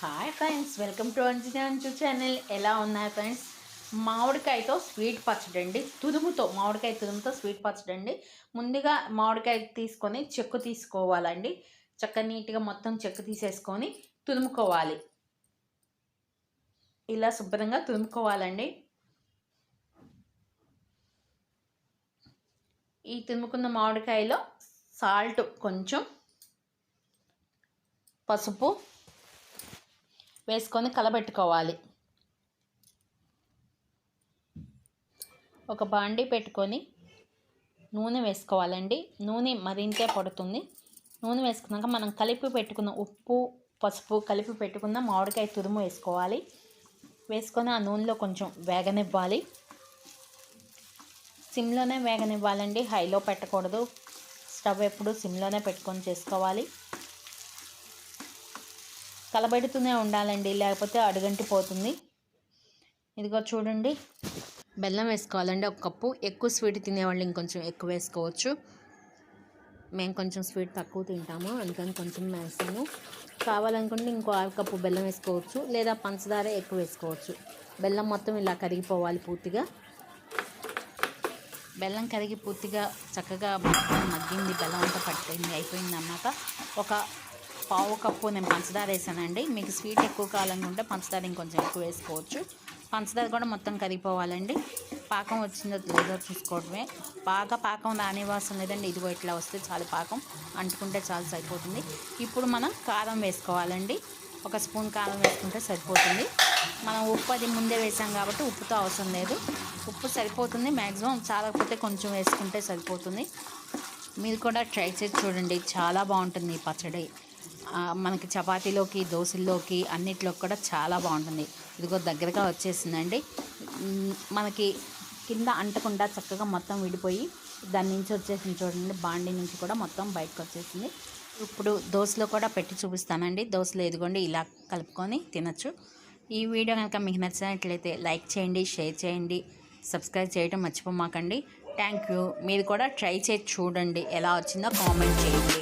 Hi friends welcome to Anjanamchu channel ఎలా ఉన్నాయి friends మామిడికాయతో sweet పచ్చడి అండి. తురుముతో మామిడికాయ తురుముతో స్వీట్ పచ్చడి అండి. ముందుగా మామిడికాయ తీసుకొని చెక్కు తీసుకోవాలండి. చక్క నీట్గా మొత్తం చెక్కు తీసేసుకొని తురుముకోవాలి ఇలా శుభ్రంగా తురుముకోవాలండి ఈ తుదుముకున్న మామిడికాయలో సాల్ట్ కొంచెం పసుపు వేసుకొని కలబెట్టుకోవాలి. ఒక బాండి పెట్టుకొని నూనె వేసుకోవాలండి. నూనె మరింతే పడుతుంది. నూనె వేసుకున్నాక మనం కలిపి పెట్టుకున్న ఉప్పు పసుపు కలిపి పెట్టుకున్న మామిడికాయ తురుము వేసుకోవాలి. వేసుకొని ఆ నూనెలో కొంచెం వేగనివ్వాలి. సిమ్లోనే వేగనివ్వాలండి. హైలో పెట్టకూడదు. స్టవ్ ఎప్పుడు సిమ్లోనే పెట్టుకొని చేసుకోవాలి. కలబెడుతూనే ఉండాలండి లేకపోతే అడుగంటి పోతుంది ఇదిగో చూడండి. బెల్లం వేసుకోవాలండి ఒక కప్పు. ఎక్కువ స్వీట్ తినేవాళ్ళు ఇంకొంచెం ఎక్కువ వేసుకోవచ్చు. మేము కొంచెం స్వీట్ తక్కువ తింటాము అందుకని కొంచెం వేస్తాము. కావాలనుకుంటే ఇంకో ఆరు కప్పు బెల్లం వేసుకోవచ్చు లేదా పంచదార ఎక్కువ వేసుకోవచ్చు. బెల్లం మొత్తం ఇలా కరిగిపోవాలి పూర్తిగా. బెల్లం కరిగి పూర్తిగా చక్కగా మగ్గింది బెల్లం అంతా పట్టింది అయిపోయింది అన్నమాట ఒక పావు కప్పు నేను పంచదార వేసానండి. మీకు స్వీట్ ఎక్కువ కావాలనుకుంటే పంచదార ఇంకొంచెం ఎక్కువ వేసుకోవచ్చు. పంచదార కూడా మొత్తం కరిగిపోవాలండి. పాకం వచ్చిందో లేదో చూసుకోవడమే. బాగా పాకం రానివ్వాల్సిన లేదండి. ఇదిగో ఇట్లా వస్తే చాలు పాకం. అంటుకుంటే చాలు సరిపోతుంది. ఇప్పుడు మనం కారం వేసుకోవాలండి. ఒక స్పూన్ కారం వేసుకుంటే సరిపోతుంది. మనం ఉప్పు అది ముందే వేసాం కాబట్టి ఉప్పుతో అవసరం లేదు. ఉప్పు సరిపోతుంది. మ్యాక్సిమం చాలకపోతే కొంచెం వేసుకుంటే సరిపోతుంది. మీరు కూడా ట్రై చేసి చూడండి. చాలా బాగుంటుంది ఈ పచ్చడి. మనకి చపాతీలోకి దోశల్లోకి అన్నిట్లోకి కూడా చాలా బాగుంటుంది. ఇదిగో దగ్గరగా వచ్చేసిందండి. మనకి కింద అంటకుండా చక్కగా మొత్తం విడిపోయి దాని నుంచి వచ్చేసింది చూడండి బాండీ నుంచి కూడా మొత్తం బయటకు వచ్చేసింది. ఇప్పుడు దోశలో కూడా పెట్టి చూపిస్తానండి. దోశలు ఎదుగోండి ఇలా కలుపుకొని తినచ్చు. ఈ వీడియో కనుక మీకు నచ్చినట్లయితే లైక్ చేయండి షేర్ చేయండి సబ్స్క్రైబ్ చేయడం మర్చిపోమాకండి. Thank you. మీరు కూడా ట్రై చేసి చూడండి ఎలా వచ్చిందో కామెంట్ చేయండి.